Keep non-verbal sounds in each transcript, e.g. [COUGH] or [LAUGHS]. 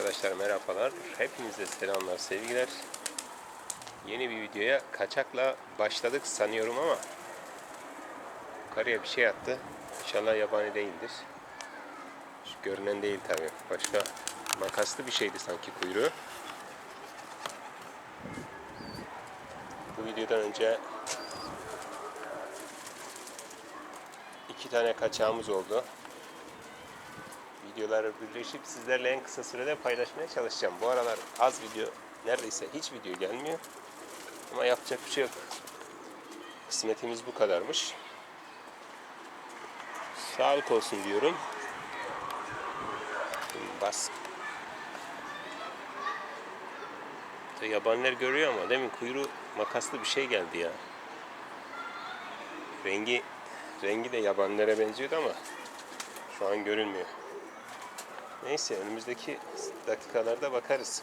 Arkadaşlar merhabalar. Hepinize selamlar, sevgiler. Yeni bir videoya kaçakla başladık sanıyorum ama yukarıya bir şey attı. İnşallah yabani değildir. Şu görünen değil tabi. Başka makaslı bir şeydi sanki kuyruğu. Bu videodan önce iki tane kaçağımız oldu videoları birleşip sizlerle en kısa sürede paylaşmaya çalışacağım. Bu aralar az video, neredeyse hiç video gelmiyor. Ama yapacak bir şey yok. Kısmetimiz bu kadarmış. Sağlık olsun diyorum. Bas. Yabaniler görüyor ama demin kuyruğu makaslı bir şey geldi ya. Rengi rengi de yabanilere benziyordu ama şu an görünmüyor. Neyse önümüzdeki dakikalarda bakarız.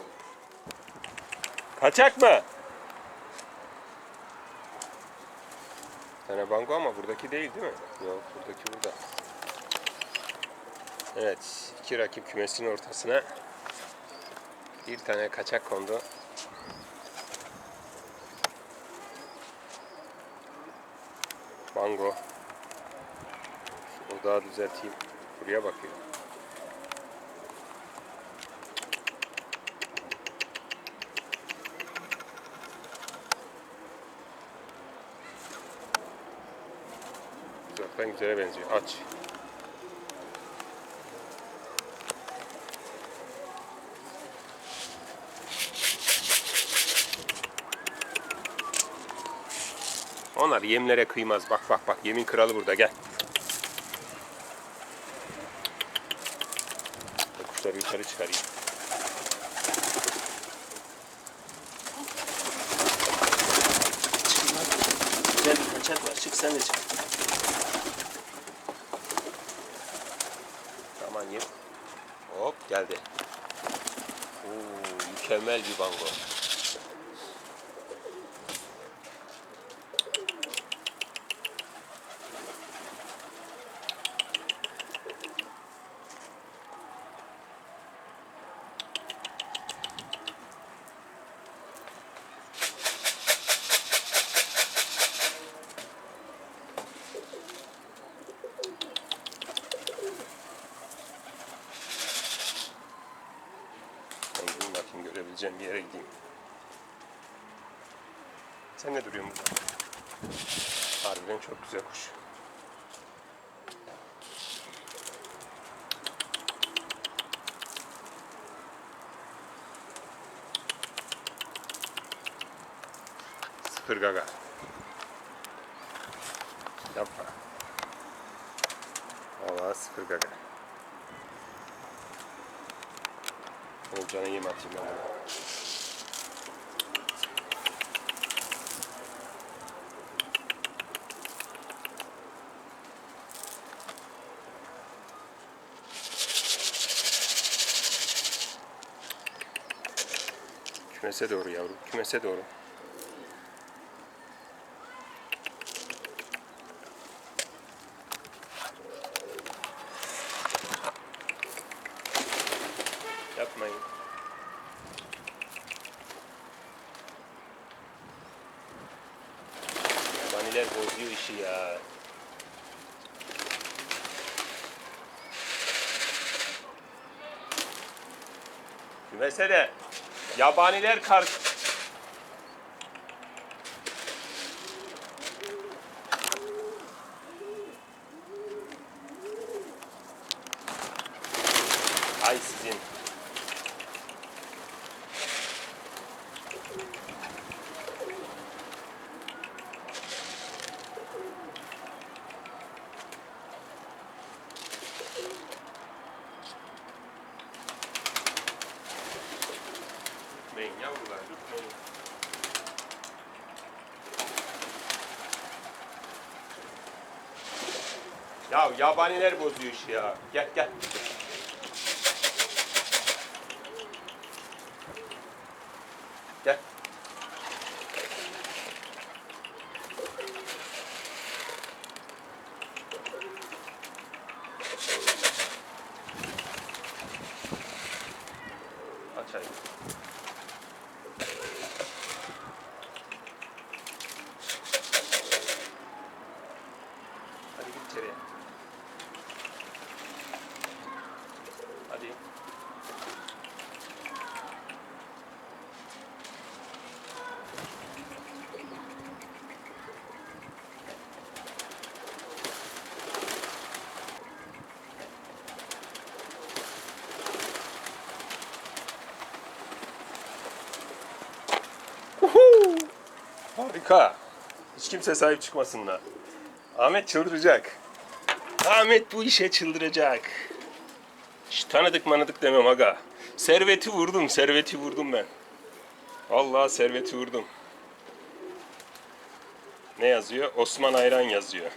Kaçak mı? Bir tane bango ama buradaki değil değil mi? Yok buradaki burada. Evet iki rakip kümesinin ortasına bir tane kaçak kondu. Bango. O daha düzelteyim. Buraya bakıyor. Uzaktan güzele benziyor. Aç. Onlar yemlere kıymaz. Bak bak bak yemin kralı burada gel. Kuşları yukarı çıkarayım. Bir kaçak var. Çık sen de çık. Geldi. Oo, mükemmel bir bango. Ben gideyim görebileceğim bir yere gideyim. Sen ne duruyorsun burada? Harbiden çok güzel kuş. Sıfır gaga. Yapma. Vallahi sıfır gaga. Olacağına yem atayım ben buna. Kümese doğru yavrum, kümese doğru. Yapmayın. Yabaniler bozuyor işi ya. Kümese de yabaniler kar... yavrular tutmayın. Ya yabaniler bozuyor işi ya. Gel gel. Gel. çay. Hadi git içeriye. Hadi. Uhu! Harika. Hiç kimse sahip çıkmasınlar. Ahmet çıldıracak. Ahmet bu işe çıldıracak. Hiç tanıdık manıdık demem aga. Serveti vurdum, serveti vurdum ben. Vallahi serveti vurdum. Ne yazıyor? Osman Ayran yazıyor.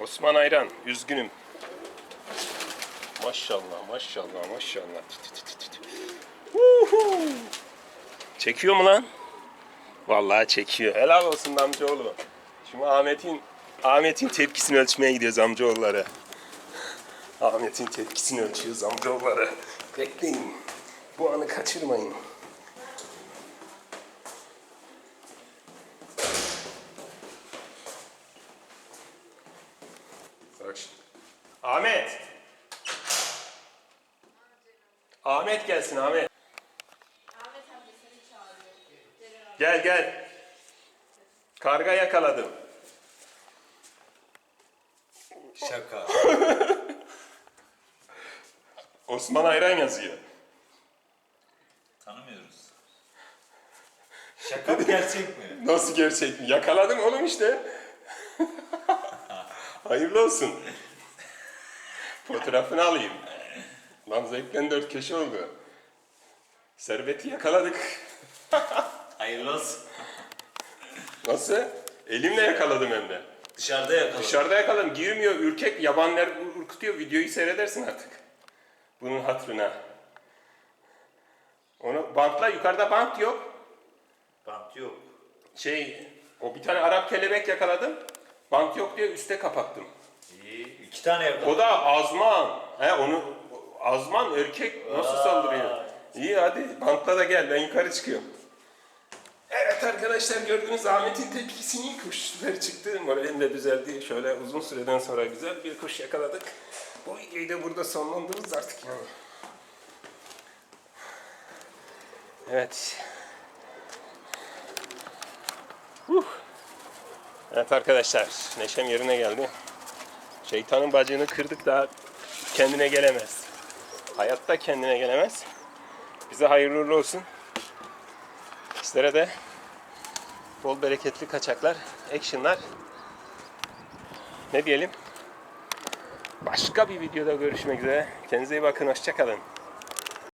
Osman Ayran, üzgünüm. Maşallah, maşallah, maşallah. Çekiyor mu lan? Vallahi çekiyor. Helal olsun amcaoğlu. Şimdi Ahmet'in Ahmet'in tepkisini ölçmeye gidiyoruz amcaoğulları. Ahmet'in tepkisini ölçüyoruz amcaoğulları. Bekleyin. Bu anı kaçırmayın. Bak şimdi. Ahmet. Ahmet gelsin Ahmet. Ahmet amca seni çağırıyor. Ceren abi. Gel gel. Karga yakaladım. Şaka. [LAUGHS] Osman Ayran yazıyor. Tanımıyoruz. Şaka mı gerçek mi? Nasıl gerçek mi? Yakaladım oğlum işte. [LAUGHS] Hayırlı olsun. Fotoğrafını alayım. Lan zevkten dört köşe oldu. Serveti yakaladık. [LAUGHS] Hayırlı olsun. Nasıl? Elimle yakaladım hem de. Dışarıda yakaladım. Dışarıda yakaladım. Girmiyor, ürkek, yabanlar ürkütüyor. Videoyu seyredersin artık. Bunun hatırına. Onu bantla, yukarıda bant yok. Bant yok. Şey, o bir tane Arap kelebek yakaladım. Bant yok diye üste kapattım. İyi. İki tane yakaladım. O da azman. He onu azman erkek nasıl saldırıyor? İyi hadi bantla da gel ben yukarı çıkıyorum. Evet arkadaşlar gördünüz Ahmet'in tepkisini kuşları çıktı. Moralim de düzeldi. Şöyle uzun süreden sonra güzel bir kuş yakaladık. Bu videoyu da burada sonlandırırız artık yani. Evet. Huh. Evet arkadaşlar neşem yerine geldi. Şeytanın bacığını kırdık daha kendine gelemez. Hayatta kendine gelemez. Bize hayırlı olsun. Sizlere de bol bereketli kaçaklar, actionlar. Ne diyelim? Başka bir videoda görüşmek üzere. Kendinize iyi bakın, hoşçakalın.